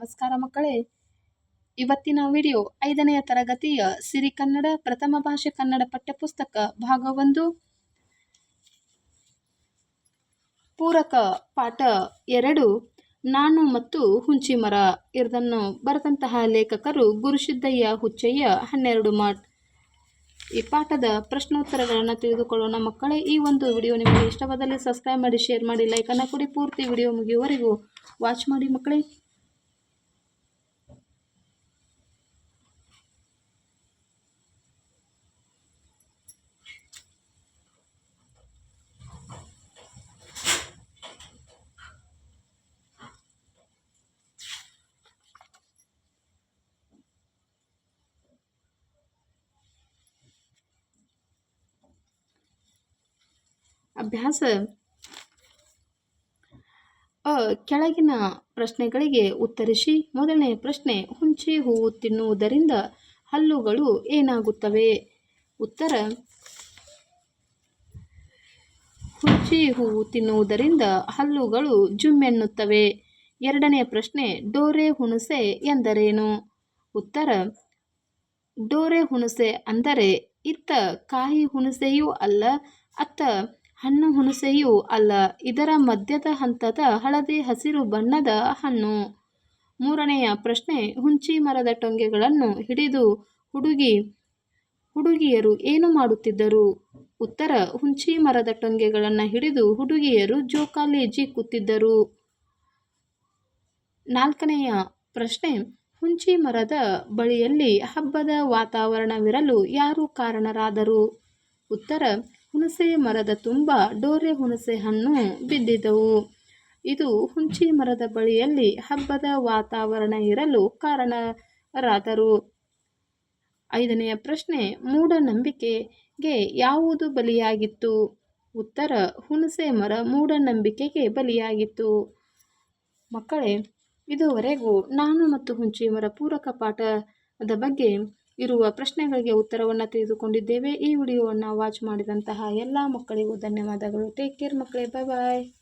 ನಮಸ್ಕಾರ ಮಕ್ಕಳೇ. ಇವತ್ತಿನ ವಿಡಿಯೋ ಐದನೆಯ ತರಗತಿಯ ಸಿರಿ ಕನ್ನಡ, ಪ್ರಥಮ ಭಾಷೆ ಕನ್ನಡ ಪಠ್ಯಪುಸ್ತಕ ಭಾಗ ಒಂದು. ಪೂರಕ ಪಾಠ ಎರಡು, ನಾನು ಮತ್ತು ಹುಂಚಿ ಮರ ಇದನ್ನು ಬರೆದಂತಹ ಲೇಖಕರು ಗುರುಸಿದ್ದಯ್ಯ ಹುಚ್ಚಯ್ಯ ಹನ್ನೆರಡು ಮಾರ್ಟ್ ಈ ಪಾಠದ ಪ್ರಶ್ನೋತ್ತರಗಳನ್ನು ತಿಳಿದುಕೊಳ್ಳೋಣ ಮಕ್ಕಳೇ. ಈ ಒಂದು ವಿಡಿಯೋ ನಿಮಗೆ ಇಷ್ಟವಾದಲ್ಲಿ ಸಬ್ಸ್ಕ್ರೈಬ್ ಮಾಡಿ, ಶೇರ್ ಮಾಡಿ, ಲೈಕನ್ನು ಕೊಡಿ. ಪೂರ್ತಿ ವಿಡಿಯೋ ಮುಗಿಯುವವರೆಗೂ ವಾಚ್ ಮಾಡಿ ಮಕ್ಕಳೇ. ಅಭ್ಯಾಸ. ಅ, ಕೆಳಗಿನ ಪ್ರಶ್ನೆಗಳಿಗೆ ಉತ್ತರಿಸಿ ಮೊದಲನೇ ಪ್ರಶ್ನೆ, ಹುಂಚಿ ಹೂವು ತಿನ್ನುವುದರಿಂದ ಹಲ್ಲುಗಳು ಏನಾಗುತ್ತವೆ? ಉತ್ತರ, ಹುಂಚಿ ಹೂವು ತಿನ್ನುವುದರಿಂದ ಹಲ್ಲುಗಳು ಜುಮ್ಮೆನ್ನುತ್ತವೆ. ಎರಡನೇ ಪ್ರಶ್ನೆ, ಡೋರೆ ಹುಣಸೆ ಎಂದರೇನು? ಉತ್ತರ, ಡೋರೆ ಹುಣಸೆ ಅಂದರೆ ಇತ್ತ ಕಾಯಿ ಹುಣಸೆಯೂ ಅಲ್ಲ, ಅತ್ತ ಹಣ್ಣು ಹುಣಸೆಯೂ ಅಲ್ಲ, ಇದರ ಮಧ್ಯದ ಹಂತದ ಹಳದಿ ಹಸಿರು ಬಣ್ಣದ ಹಣ್ಣು. ಮೂರನೆಯ ಪ್ರಶ್ನೆ, ಹುಂಚಿ ಮರದ ಟೊಂಗೆಗಳನ್ನು ಹಿಡಿದು ಹುಡುಗಿ, ಹುಡುಗಿಯರು ಏನು ಮಾಡುತ್ತಿದ್ದರು? ಉತ್ತರ, ಹುಂಚಿ ಮರದ ಟೊಂಗೆಗಳನ್ನು ಹಿಡಿದು ಹುಡುಗಿಯರು ಜೋಕಾಲಿ ಕೂತಿದ್ದರು. ನಾಲ್ಕನೆಯ ಪ್ರಶ್ನೆ, ಹುಂಚಿ ಮರದ ಬಳಿಯಲ್ಲಿ ಹಬ್ಬದ ವಾತಾವರಣವಿರಲು ಯಾರು ಕಾರಣರಾದರು? ಉತ್ತರ ಹುಣಸೆ ಮರದ ತುಂಬ ಡೋರೆ ಹುಣಸೆ ಹಣ್ಣು ಬಿದ್ದಿದ್ದವು. ಇದು ಹುಂಚಿ ಮರದ ಬಳಿಯಲ್ಲಿ ಹಬ್ಬದ ವಾತಾವರಣ ಇರಲು ಕಾರಣರಾದರು. ಐದನೆಯ ಪ್ರಶ್ನೆ, ಮೂಢನಂಬಿಕೆಗೆ ಯಾವುದು ಬಲಿಯಾಗಿತ್ತು? ಉತ್ತರ, ಹುಣಸೆ ಮರ ಮೂಢನಂಬಿಕೆಗೆ ಬಲಿಯಾಗಿತ್ತು. ಮಕ್ಕಳೇ, ಇದುವರೆಗೂ ನಾನು ಮತ್ತು ಹುಂಚಿ ಮರ ಪೂರಕ ಪಾಠದ ಬಗ್ಗೆ ಇರುವ ಪ್ರಶ್ನೆಗಳಿಗೆ ಉತ್ತರವನ್ನು ತಿಳಿದುಕೊಂಡಿದ್ದೇವೆ. ಈ ವಿಡಿಯೋವನ್ನು ವಾಚ್ ಮಾಡಿದಂತಹ ಎಲ್ಲ ಮಕ್ಕಳಿಗೂ ಧನ್ಯವಾದಗಳು. ಟೇಕ್ ಕೇರ್ ಮಕ್ಕಳೇ. ಬಾಯ್ ಬಾಯ್